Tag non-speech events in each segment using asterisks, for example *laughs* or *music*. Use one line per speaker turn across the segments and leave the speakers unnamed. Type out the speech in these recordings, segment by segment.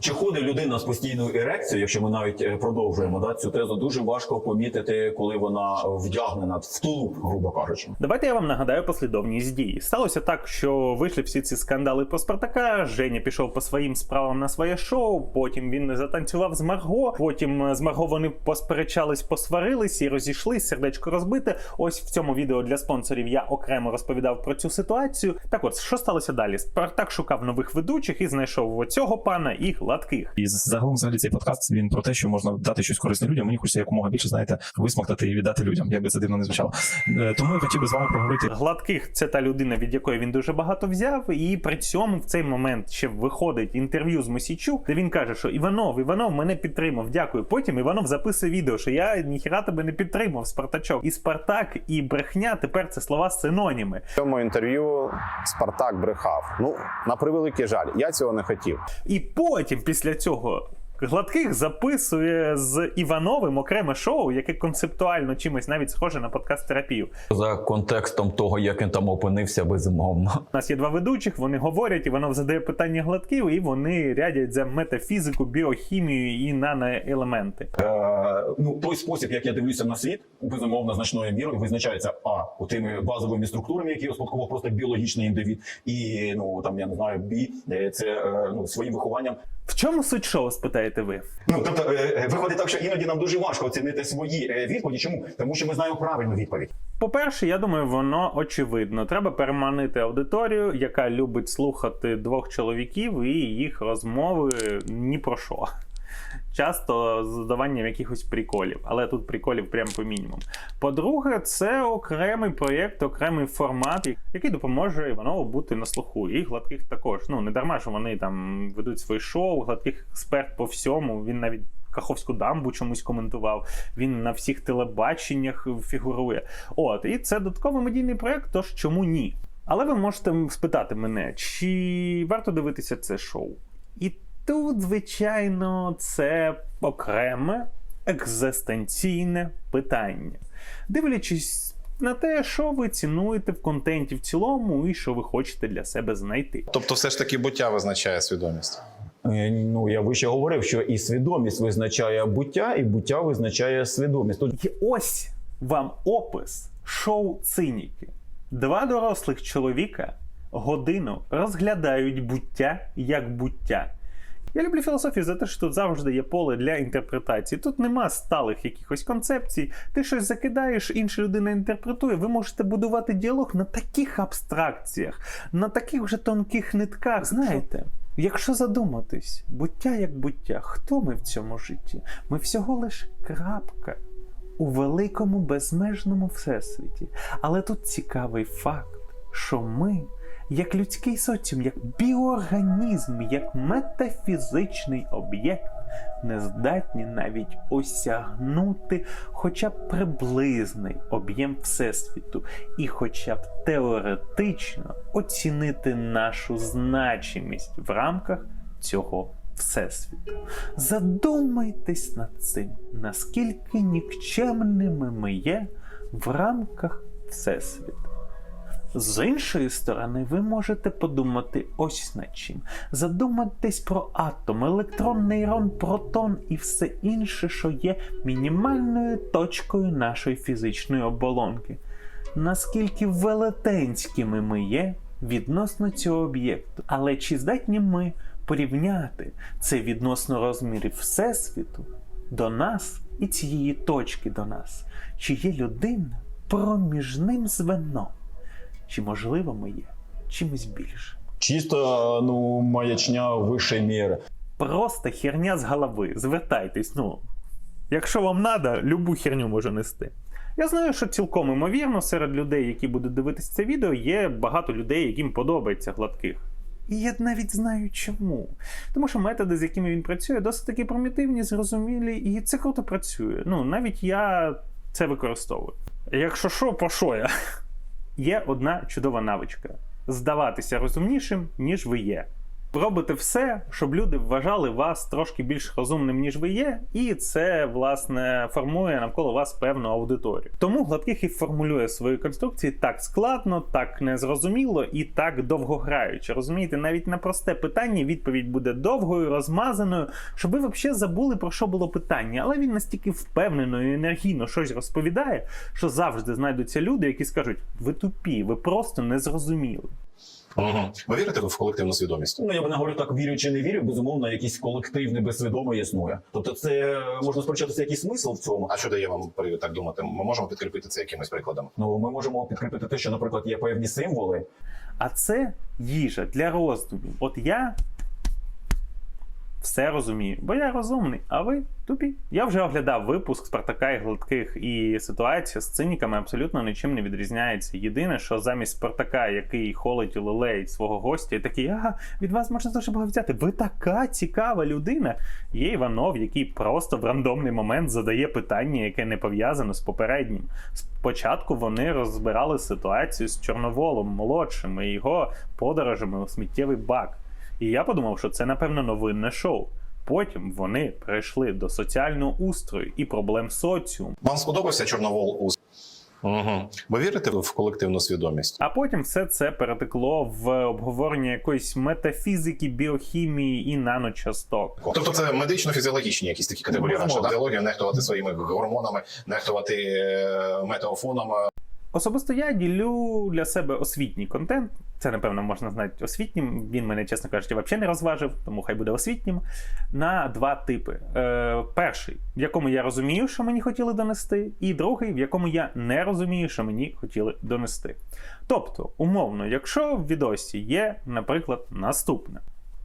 Чи ходить людина з постійною ерекцією, якщо ми навіть е, продовжуємо да, цю тезу, дуже важко помітити, коли вона вдягнена в тулуб, грубо кажучи.
Давайте я вам нагадаю послідовність дій. Сталося так, що вийшли всі ці скандали про Спартака. Женя пішов по своїм справам на своє шоу. Потім він затанцював з Марго. Потім е, з Марго вони посперечались, посварились і розійшлись. Сердечко розбите. Ось в цьому відео для спонсорів я окремо розповідав про цю ситуацію. Так от, що сталося далі? Спартак шукав нових ведучих і знайшов оцього пана і гладких.
І загалом взагалі цей подкаст він про те, що можна дати щось корисне людям. Мені хочеться якомога більше знаєте, висмоктати і віддати людям. Як би це дивно не звучало. Е, Тому я хотів би з вами проговорити
Гладких це та людина, від якої він дуже багато взяв, і при цьому в цей момент ще виходить інтерв'ю з Мосійчук, де він каже, що Іванов, Іванов мене підтримав. Дякую. Потім Іванов записує відео, що я ніхіра тебе не підтримав, Спартачок. І Спартак, і брехня тепер це слова синоніми.
В цьому інтерв'ю Спартак брехав. Ну, на превеликий жаль, я цього не хотів.
І потім після цього. Гладких записує з Івановим окреме шоу, яке концептуально чимось навіть схоже на подкаст терапію.
За контекстом того, як він там опинився, безумовно.
У нас є два ведучих, вони говорять, Іванов задає питання гладків, і вони рядять за метафізику, біохімію і наноелементи.
Е, ну, той спосіб, як я дивлюся на світ, безумовно, значною мірою визначається а тими базовими структурами, які успадкував просто біологічний індивід, і ну там я не знаю, бі е, це е, ну своїм вихованням.
В чому суть шоу, спитаєте ви?
Ну тобто е, виходить так, що іноді нам дуже важко оцінити свої відповіді. Чому? Тому що ми знаємо правильну відповідь.
По-перше, я думаю, воно очевидно. Треба переманити аудиторію, яка любить слухати двох чоловіків і їх розмови ні про що. Часто з якихось приколів, але тут приколів прямо по мінімуму. По-друге, це окремий проєкт, окремий формат, який допоможе Іванову бути на слуху. І гладких також. Ну не дарма, що вони там ведуть свої шоу, гладких експерт по всьому. Він навіть Каховську дамбу чомусь коментував. Він на всіх телебаченнях фігурує. От, і це додатковий медійний проєкт, тож чому ні? Але ви можете спитати мене, чи варто дивитися це шоу? І тут, звичайно, це окреме екзистенційне питання. Дивлячись на те, що ви цінуєте в контенті в цілому, і що ви хочете для себе знайти.
Тобто, все ж таки буття визначає свідомість.
Е, Ну я вище говорив, що і свідомість визначає буття, і буття визначає свідомість. Тут
І ось вам опис шоу циніки. Два дорослих чоловіка годину розглядають буття як буття. Я люблю філософію за те, що тут завжди є поле для інтерпретації. Тут нема сталих якихось концепцій. Ти щось закидаєш, інша людина інтерпретує. Ви можете будувати діалог на таких абстракціях, на таких вже тонких нитках. Знаєте, якщо задуматись, буття як буття, хто ми в цьому житті? Ми всього лиш крапка у великому безмежному всесвіті. Але тут цікавий факт, що ми, як людський соціум, як біоорганізм, як метафізичний об'єкт, не здатні навіть осягнути хоча б приблизний об'єм Всесвіту, і хоча б теоретично оцінити нашу значимість в рамках цього Всесвіту. Задумайтесь над цим, наскільки нікчемними ми є в рамках Всесвіту. З іншої сторони, ви можете подумати ось над чим. Задуматись про атом, електрон, нейрон, протон і все інше, що є мінімальною точкою нашої фізичної оболонки. Наскільки велетенськими ми є відносно цього об'єкту. Але чи здатні ми порівняти це відносно розмірів Всесвіту до нас і цієї точки до нас? Чи є людина проміжним звеном? Чи можливо ми є чимось більше?
чисто ну маячня вищої міри.
Просто херня з голови. Звертайтесь, ну. Якщо вам треба, любу херню може нести. Я знаю, що цілком імовірно, серед людей, які будуть дивитися це відео, є багато людей, яким подобається гладких. І я навіть знаю чому. Тому що методи, з якими він працює, досить таки примітивні, зрозумілі, і це круто працює. Ну, навіть я це використовую. Якщо що, по що я? Є одна чудова навичка: здаватися розумнішим, ніж ви є. Робите все, щоб люди вважали вас трошки більш розумним, ніж ви є, і це власне формує навколо вас певну аудиторію. Тому гладких і формулює свої конструкції так складно, так незрозуміло і так довгограюче. Розумієте, навіть на просте питання відповідь буде довгою, розмазаною, щоб ви взагалі забули про що було питання. Але він настільки впевнено і енергійно щось розповідає, що завжди знайдуться люди, які скажуть: ви тупі, ви просто не зрозуміли.
Угу. Ви вірите в колективну свідомість?
Ну, я б не говорю так, вірю чи не вірю, безумовно, якийсь колектив небезсвідомий існує. Тобто, це е, можна сперечатися якийсь смисл в цьому.
А що дає вам привід так думати? Ми можемо підкріпити це якимось прикладом?
Ну, ми можемо підкріпити те, що, наприклад, є певні символи,
А це їжа для роздумів. От я все розумію, бо я розумний, а ви тупі. Я вже оглядав випуск Спартака і гладких, і ситуація з циніками абсолютно нічим не відрізняється. Єдине, що замість Спартака, який холить і лелеїть свого гостя, і такий, ага, від вас можна дуже багато взяти. Ви така цікава людина. Є Іванов, який просто в рандомний момент задає питання, яке не пов'язано з попереднім. Спочатку вони розбирали ситуацію з Чорноволом молодшим і його подорожами у сміттєвий бак. І я подумав, що це, напевно, новинне шоу. Потім вони перейшли до соціального устрою і проблем соціуму.
Вам сподобався Чорновол у Угу. Ви вірите в колективну свідомість?
А потім все це перетекло в обговорення якоїсь метафізики, біохімії і наночасток.
Тобто це медично-фізіологічні якісь такі категорії.
Безумовно.
да? Нехтувати своїми гормонами, нехтувати е, метеофонами.
Особисто я ділю для себе освітній контент. Це, напевно, можна знати освітнім. Він мене, чесно кажучи, взагалі не розважив, тому хай буде освітнім. На два типи: Е, перший, в якому я розумію, що мені хотіли донести, і другий, в якому я не розумію, що мені хотіли донести. Тобто, умовно, якщо в відосі є, наприклад, наступне.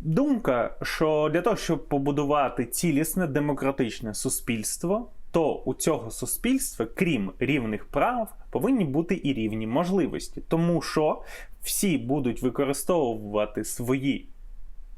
Думка, що для того, щоб побудувати цілісне демократичне суспільство, то у цього суспільства, крім рівних прав, повинні бути і рівні можливості, тому що всі будуть використовувати свої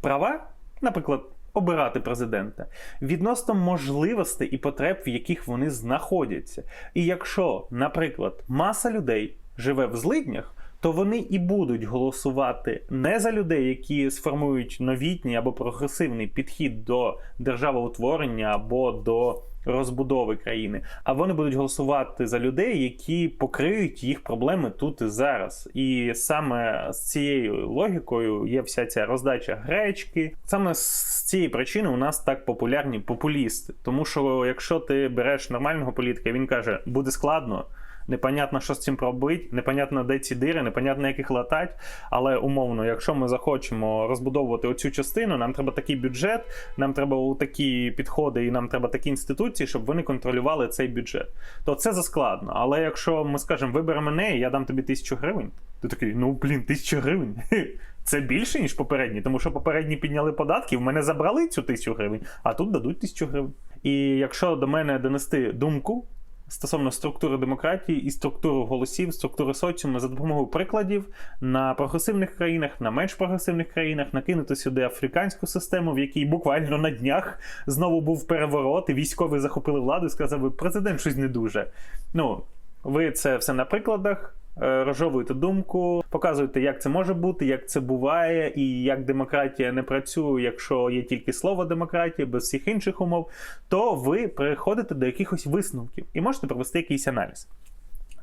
права, наприклад, обирати президента, відносно можливостей і потреб, в яких вони знаходяться. І якщо, наприклад, маса людей живе в злиднях, то вони і будуть голосувати не за людей, які сформують новітній або прогресивний підхід до державоутворення або до розбудови країни, а вони будуть голосувати за людей, які покриють їх проблеми тут і зараз. І саме з цією логікою є вся ця роздача гречки. Саме з цієї причини у нас так популярні популісти. Тому що якщо ти береш нормального політика, він каже, буде складно. Непонятно, що з цим робити, непонятно, де ці дири, непонятно, як їх латать. Але умовно, якщо ми захочемо розбудовувати оцю частину, нам треба такий бюджет, нам треба такі підходи, і нам треба такі інституції, щоб вони контролювали цей бюджет. То це заскладно. Але якщо ми скажемо, вибери мене, і я дам тобі тисячу гривень, ти такий, ну блін, тисячу гривень. *laughs* Це більше, ніж попередні, тому що попередні підняли податки, в мене забрали цю тисячу гривень, а тут дадуть тисячу гривень. І якщо до мене донести думку, стосовно структури демократії і структури голосів, структури соціуму за допомогою прикладів на прогресивних країнах, на менш прогресивних країнах, накинути сюди африканську систему, в якій буквально на днях знову був переворот, і військові захопили владу і сказали, президент щось не дуже. Ну, ви це все на прикладах. Е, Розжовуєте думку, показуєте, як це може бути, як це буває, і як демократія не працює, якщо є тільки слово демократія, без всіх інших умов, то ви переходите до якихось висновків і можете провести якийсь аналіз.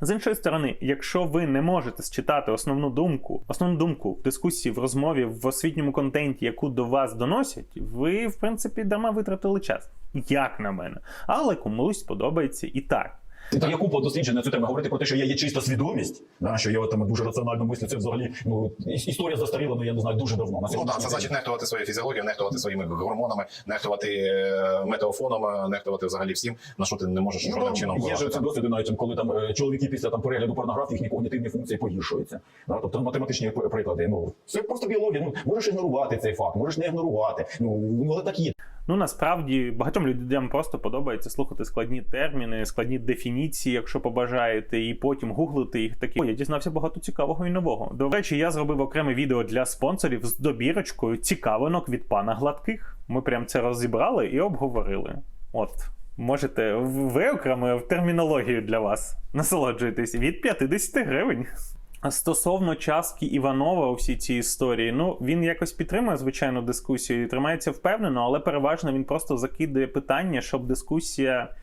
З іншої сторони, якщо ви не можете считати основну думку, основну думку в дискусії, в розмові, в освітньому контенті, яку до вас доносять, ви, в принципі, дарма витратили час. Як на мене. Але комусь подобається і так.
Є купа досліджень на цю тему. Говорити про те, що є, є чиста свідомість, да, що я там дуже раціонально мислю, це взагалі ну, іс- історія застаріла, ну я не знаю, дуже давно. На
Ну так, це значить нехтувати своєю фізіологією, нехтувати своїми гормонами, нехтувати е, метеофонами, нехтувати взагалі всім, на що ти не можеш жодним
Ну,
чином
є ж ці досвіди, навіть коли там е, чоловіки після там перегляду порнографії, їхні когнітивні функції погіршуються. Да? Тобто математичні приклади. Ну це просто біологія. Ну можеш ігнорувати цей факт, можеш не ігнорувати. Ну, ну але так є.
Ну насправді багатьом людям просто подобається слухати складні терміни, складні дефініції, якщо побажаєте, і потім гуглити їх такі. О, я дізнався багато цікавого і нового. До речі, я зробив окреме відео для спонсорів з добірочкою цікавинок від пана гладких. Ми прям це розібрали і обговорили. От. Можете в- виокремив термінологію для вас. Насолоджуйтесь від 50 гривень. Стосовно частки Іванова у всій цій історії, ну він якось підтримує звичайно дискусію і тримається впевнено, але переважно він просто закидує питання, щоб дискусія,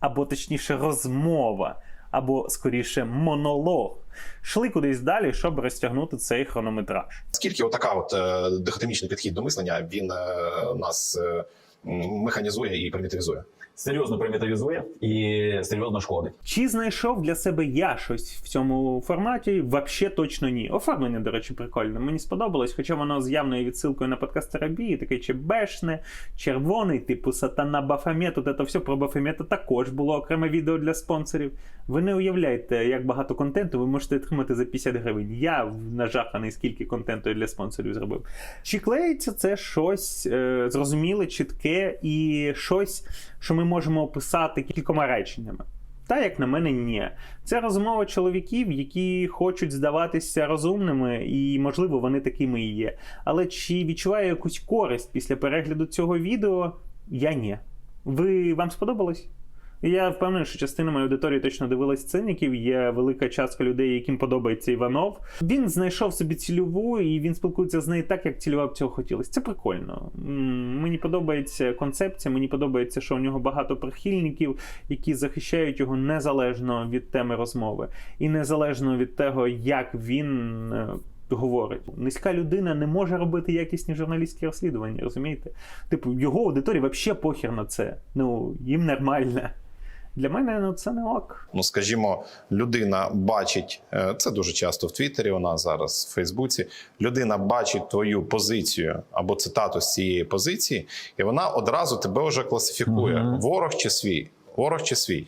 або точніше, розмова, або скоріше монолог, йшли кудись далі, щоб розтягнути цей хронометраж.
Скільки отака от е, дихотомічний підхід до мислення він е, нас е, механізує і примітивізує.
Серйозно примітивізує і серйозно шкодить.
Чи знайшов для себе я щось в цьому форматі? Вообще точно ні. Оформлення, до речі, прикольне. Мені сподобалось, хоча воно з явною відсилкою на подкаст терапії, таке чебешне, червоний, типу сатана Бафомет. Тут це все про Бафомета також було окреме відео для спонсорів. Ви не уявляєте, як багато контенту ви можете отримати за 50 гривень. Я нажаханий, скільки контенту для спонсорів зробив. Чи клеїться це щось е, зрозуміле, чітке і щось, що ми можемо описати кількома реченнями? Та, як на мене, ні. Це розмова чоловіків, які хочуть здаватися розумними, і, можливо, вони такими і є. Але чи відчуваю якусь користь після перегляду цього відео? Я ні. Ви вам сподобалось? Я впевнений, що частина моєї аудиторії точно дивилась циників. Є велика частка людей, яким подобається Іванов. Він знайшов собі цільову, і він спілкується з нею так, як цільова б цього хотілося. Це прикольно. Мені подобається концепція, мені подобається, що у нього багато прихильників, які захищають його незалежно від теми розмови, і незалежно від того, як він. е, Говорить, низька людина не може робити якісні журналістські розслідування, розумієте? Типу, його аудиторії взагалі похер на це. Ну, їм нормально. Для мене ну, це не ок.
Ну, скажімо, людина бачить е, це дуже часто в Твіттері. У нас зараз в Фейсбуці. Людина бачить твою позицію або цитату з цієї позиції, і вона одразу тебе вже класифікує:
угу.
ворог чи свій, ворог чи свій.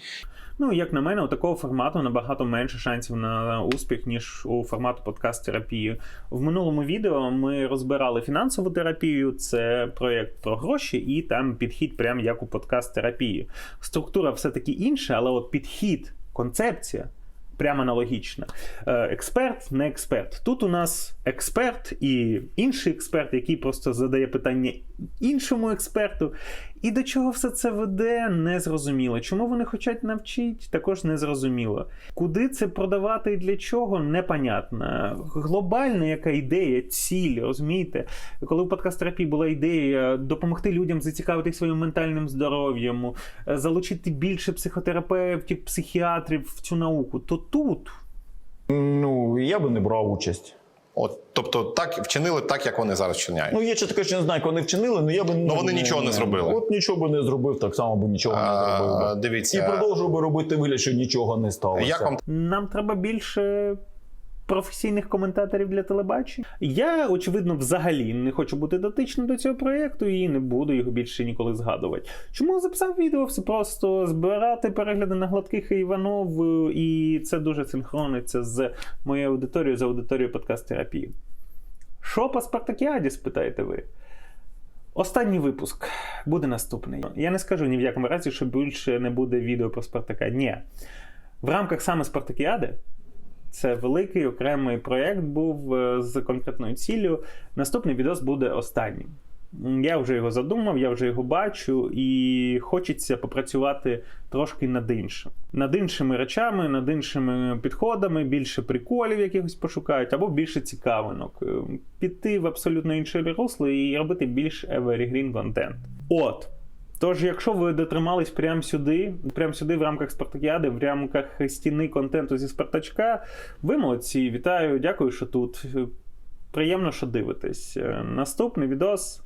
Ну, як на мене, у такого формату набагато менше шансів на успіх, ніж у формату подкаст терапії. В минулому відео ми розбирали фінансову терапію, це проєкт про гроші, і там підхід, прям як у подкаст терапії. Структура все-таки інша, але от підхід, концепція. Прямо аналогічна. Е, Експерт, не експерт. Тут у нас експерт і інший експерт, який просто задає питання іншому експерту. І до чого все це веде, незрозуміло. Чому вони хочуть навчити, також незрозуміло. Куди це продавати і для чого, непонятно. Глобальна яка ідея, ціль, розумієте? Коли у подкаст терапії була ідея допомогти людям зацікавитися своїм ментальним здоров'ям, е, залучити більше психотерапевтів, психіатрів в цю науку, то тут.
Ну я би не брав участь.
От, тобто, так вчинили так, як вони зараз вчиняють.
Ну є ще таке, що не знаю, як вони вчинили, але я би
Ну, вони нічого не зробили.
От нічого би не зробив, так само би нічого не
А,
зробив.
дивіться.
І продовжував би робити вигляд, що нічого не сталося.
Як вам
Нам треба більше професійних коментаторів для телебачення. Я, очевидно, взагалі не хочу бути дотичним до цього проєкту і не буду його більше ніколи згадувати. Чому записав відео? Все просто збирати перегляди на гладких і Іванов, е, і це дуже синхрониться з моєю аудиторією, з аудиторією подкаст терапії. Що по Спартакіаді, спитаєте ви? Останній випуск буде наступний. Я не скажу ні в якому разі, що більше не буде відео про Спартака. Ні. В рамках саме Спартакіади це великий окремий проєкт був е, з конкретною ціллю. Наступний відос буде останнім. Я вже його задумав, я вже його бачу, і хочеться попрацювати трошки над іншим. Над іншими речами, над іншими підходами, більше приколів якихось пошукають, або більше цікавинок. Е, Піти в абсолютно інше русло і робити більш evergreen контент. От. Тож, якщо ви дотримались прямо сюди, прямо сюди в рамках Спартакіади, в рамках стіни контенту зі Спартачка, ви молодці, вітаю, дякую, що тут. Приємно, що дивитесь. Е, Наступний відос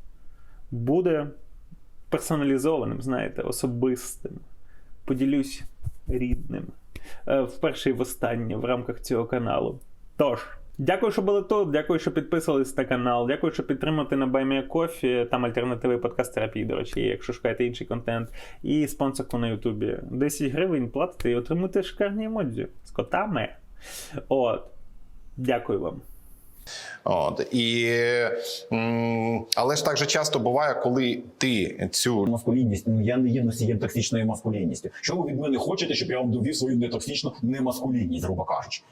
буде персоналізованим, знаєте, особистим. Поділюсь рідним. Е, Вперше і востаннє в рамках цього каналу. Тож. Дякую, що були тут. Дякую, що підписались на канал. Дякую, що підтримати на BuyMeACoffee. Там альтернативний подкаст терапії, до речі, якщо шукаєте інший контент. І спонсорку на Ютубі. 10 гривень платите і отримуєте шикарні емоджі з котами. От. Дякую вам.
От і але ж так же часто буває, коли ти цю
Маскулінність, ну я не є носієм токсичної маскулінності. Що ви від мене хочете, щоб я вам довів свою нетоксичну немаскулінність, грубо кажучи?